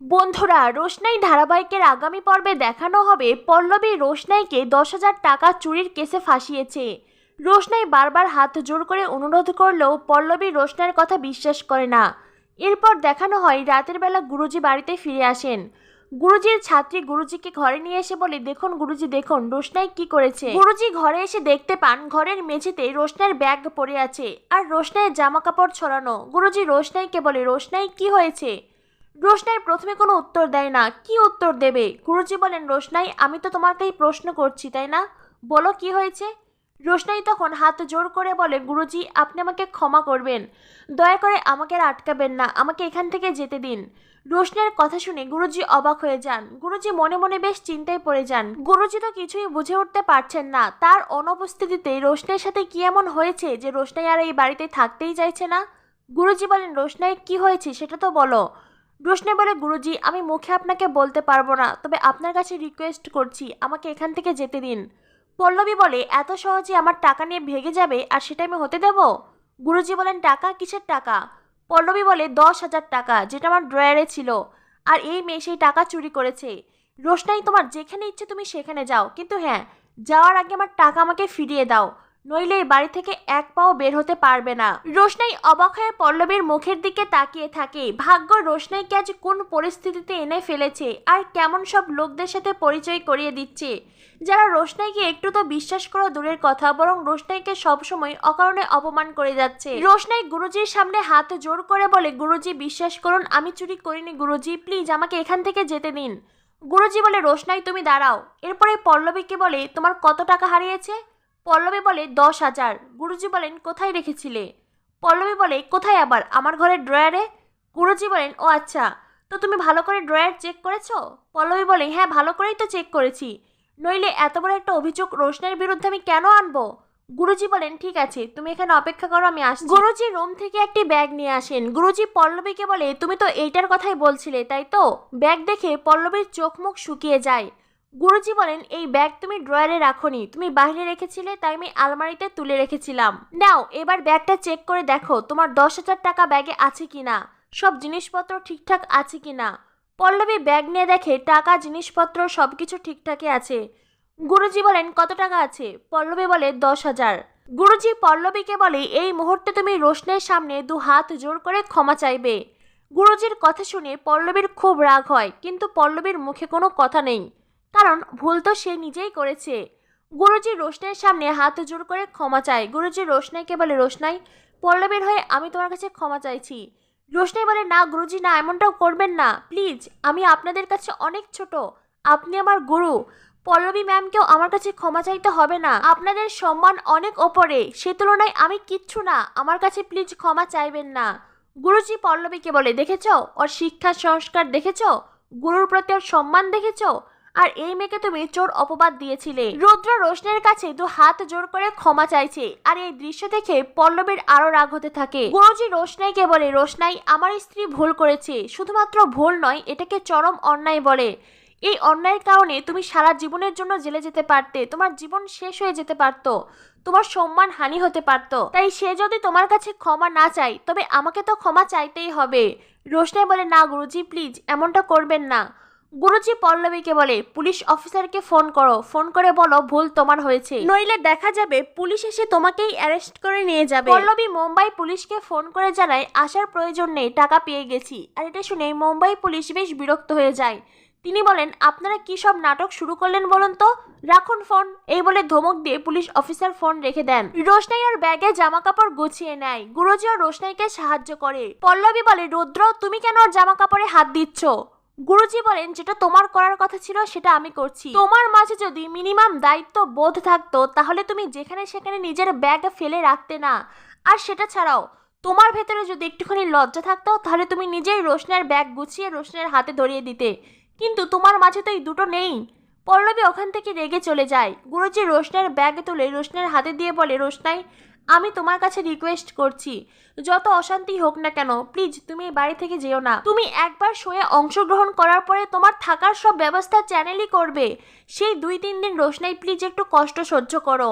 বন্ধুরা, রোশনাই ধারাবাহিকের আগামী পর্বে দেখানো হবে পল্লবী রোশনাইকে দশ হাজার টাকা চুরির কেসে ফাঁসিয়েছে। রোশনাই বারবার হাত জোর করে অনুরোধ করলেও পল্লবী রোশনাইয়ের কথা বিশ্বাস করে না। এরপর দেখানো হয়, রাতের বেলা গুরুজি বাড়িতে ফিরে আসেন। গুরুজির ছাত্রী গুরুজিকে ঘরে নিয়ে এসে বলে, দেখুন গুরুজি, দেখুন, রোশনাই কি করেছে? গুরুজি ঘরে এসে দেখতে পান, ঘরের মেঝেতে রোশনাইয়ের ব্যাগ পড়ে আছে আর রোশনাইয়ের জামা কাপড় ছড়ানো। গুরুজি রোশনাইকে বলে, রোশনাই, কি হয়েছে? রোশনাই প্রথমে কোনো উত্তর দেয় না। কি উত্তর দেবে? গুরুজি বলেন, রোশনাই, আমি তো তোমাকেই প্রশ্ন করছি, তাই না? বলো, কি হয়েছে? রোশনাই তখন হাত জোর করে বলে, গুরুজি, আপনি আমাকে ক্ষমা করবেন। দয়া করে আমাকে আর আটকাবেন না। আমাকে এখান থেকে যেতে দিন। রোশনাইয়ের কথা শুনে গুরুজি অবাক হয়ে যান। গুরুজি মনে মনে বেশ চিন্তায় পড়ে যান। গুরুজি তো কিছুই বুঝে উঠতে পারছেন না। তার অনুপস্থিতিতে রোশনের সাথে কি এমন হয়েছে যে রোশনাই আর এই বাড়িতে থাকতেই চাইছে না? গুরুজি বলেন, রোশনাই, কি হয়েছে সেটা তো বলো। রোশনাই বলে, গুরুজি, আমি মুখে আপনাকে বলতে পারব না, তবে আপনার কাছে রিকোয়েস্ট করছি, আমাকে এখান থেকে যেতে দিন। পল্লবী বলে, এত সহজে আমার টাকা নিয়ে ভেগে যাবে, আর সেটা আমি হতে দেব? গুরুজি বলেন, টাকা? কিসের টাকা? পল্লবী বলে, দশ হাজার টাকা, যেটা আমার ড্রয়ারে ছিল, আর এই মেয়ে সেই টাকা চুরি করেছে। রোশনাই তোমার যেখানে ইচ্ছে তুমি সেখানে যাও, কিন্তু হ্যাঁ যাওয়ার আগে আমার টাকা আমাকে ফিরিয়ে দাও। নইলে বাড়ি থেকে এক পাও বের হতে পারবে না। রোশনাই অবাক হয়ে পল্লবীর মুখের দিকে তাকিয়ে থাকে। ভাগ্য রোশনাইকে আজ কোন পরিস্থিতিতে এনে ফেলেছে আর কেমন সব লোকদের সাথে পরিচয় করিয়ে দিচ্ছে? যারা রোশনাইকে একটু তো বিশ্বাস করা দূরের কথা, বরং রোশনাইকে সবসময় অকারণে অপমান করে যাচ্ছে। রোশনাই গুরুজির সামনে হাত জোর করে বলে, গুরুজি, বিশ্বাস করুন, আমি চুরি করিনি, গুরুজি। প্লিজ, আমাকে এখান থেকে যেতে দিন। গুরুজি বলে, রোশনাই, তুমি দাঁড়াও। এরপরে পল্লবীকে বলে, তোমার কত টাকা হারিয়েছে? পল্লবী বলে দশ হাজার। গুরুজি বলেন, কোথায় রেখেছিলে? পল্লবী বলে, কোথায় আবার? আমার ঘরের ড্রয়ারে? গুরুজি বলেন, ও আচ্ছা তো তুমি ভালো করে ড্রয়ার চেক করেছ? পল্লবী বলে হ্যাঁ ভালো করেই তো চেক করেছি। নইলে এত বড় একটা অভিযোগ রোশনের বিরুদ্ধে আমি কেন আনব? গুরুজি বলেন, ঠিক আছে, তুমি এখানে অপেক্ষা করো, আমি আসছি। গুরুজি রুম থেকে একটি ব্যাগ নিয়ে আসেন। গুরুজি পল্লবীকে বলে, তুমি তো এইটার কথাই বলছিলে, তাই তো? ব্যাগ দেখে পল্লবীর চোখ মুখ শুকিয়ে যায়। গুরুজি বলেন, এই ব্যাগ তুমি ড্রয়ারে রাখোনি। তুমি বাইরে রেখেছিলে, তাই আমি আলমারিতে তুলে রেখেছিলাম। নাও, এবার ব্যাগটা চেক করে দেখো, তোমার দশ হাজার টাকা ব্যাগে আছে কিনা? সব জিনিসপত্র ঠিকঠাক আছে কিনা? পল্লবী ব্যাগ নিয়ে দেখে, টাকা, জিনিসপত্র সব কিছু ঠিকঠাকই আছে। গুরুজি বলেন, কত টাকা আছে? পল্লবী বলে, দশ হাজার। গুরুজি পল্লবীকে বলে, এই মুহূর্তে তুমি রোশনের সামনে দু হাত জোর করে ক্ষমা চাইবে। গুরুজির কথা শুনে পল্লবীর খুব রাগ হয়, কিন্তু পল্লবীর মুখে কোনো কথা নেই। কারণ ভুল তো সে নিজেই করেছে। গুরুজি রোশনাইয়ের সামনে হাত জোর করে ক্ষমা চায়। গুরুজি রোশনাইকে বলে রোশনাই। পল্লবীর হয়ে আমি তোমার কাছে ক্ষমা চাইছি। রোশনাই বলে, না গুরুজি, না, এমনটাও করবেন না। প্লিজ, আমি আপনাদের কাছে অনেক ছোট। আপনি আমার গুরু। পল্লবী ম্যামকেও আমার কাছে ক্ষমা চাইতে হবে না। আপনাদের সম্মান অনেক ওপরে। সে তুলনায় আমি কিচ্ছু না। আমার কাছে প্লিজ ক্ষমা চাইবেন না। গুরুজি পল্লবীকে বলে, দেখেছ? ওর শিক্ষা, সংস্কার দেখেছ? গুরুর প্রতি ওর সম্মান দেখেছ? আর এই মেয়েকে তুমি চোর অপবাদ দিয়েছিলে। রুদ্র রোশনের কাছে দু হাত জোর করে ক্ষমা চাইছে আর এই দৃশ্য দেখে পল্লবীর আরও রাগ হতে থাকে। গুরুজি রোশনাইকে বলে, রোশনাই, আমার স্ত্রী ভুল করেছে। শুধুমাত্র ভুল নয়, এটাকে চরম অন্যায় বলে। এই অন্যায়ের কারণে তুমি সারা জীবনের জন্য জেলে যেতে পারতে, তোমার জীবন শেষ হয়ে যেতে পারতো, তোমার সম্মান হানি হতে পারত। তাই সে যদি তোমার কাছে ক্ষমা না চায়, তবে আমাকে তো ক্ষমা চাইতেই হবে। রোশনাই বলে, না গুরুজি প্লিজ এমনটা করবেন না। গুরুজি পল্লবীকে বলে পুলিশ অফিসারকে ফোন করো। ফোন করে বলো ভুল তোমার হয়েছে। নইলে দেখা যাবে পুলিশ এসে তোমাকেই অ্যারেস্ট করে নিয়ে যাবে। পল্লবী মুম্বাই পুলিশকে ফোন করে জানায় আসার প্রয়োজন নেই টাকা পেয়ে গেছি। আর এটা শুনে মুম্বাই পুলিশ বেশ বিরক্ত হয়ে যায়। তিনি বলেন আপনারা কি সব নাটক শুরু করলেন বলুন তো? রাখুন ফোন। এই বলে ধমক দিয়ে পুলিশ অফিসার ফোন রেখে দেন। রোশনাই ওর ব্যাগে জামা কাপড় গুছিয়ে নেয়। গুরুজি ও রোশনাইকে সাহায্য করে। পল্লবী বলে রুদ্র তুমি কেন ওর জামা কাপড়ে হাত দিচ্ছ? গুরুজি বলেন, যেটা তোমার করার কথা ছিল, সেটা আমি করছি। তোমার মাঝে যদি মিনিমাম দায়িত্ব বোধ থাকতো, তাহলে তুমি যেখানে সেখানে নিজের ব্যাগ ফেলে রাখতে না। আর সেটা ছাড়াও, তোমার ভেতরে যদি একটুখানি লজ্জা থাকতো, তাহলে তুমি নিজেই রোশনের ব্যাগ গুছিয়ে রোশনের হাতে ধরিয়ে দিতে। কিন্তু তোমার মাঝে তো এই দুটো নেই। পল্লবী ওখান থেকে রেগে চলে যায়। গুরুজি রোশনের ব্যাগ তুলে রোশনের হাতে দিয়ে বলে, রোশনাই আমি তোমার কাছে রিকোয়েস্ট করছি। যত অশান্তি হোক না কেন প্লিজ তুমি বাড়ি থেকে যেও না। তুমি একবার শোয়ে অংশগ্রহণ করার পরে তোমার থাকার সব ব্যবস্থা চ্যানেলই করবে। সেই দুই তিন দিন রোশনাই প্লিজ একটু কষ্ট সহ্য করো।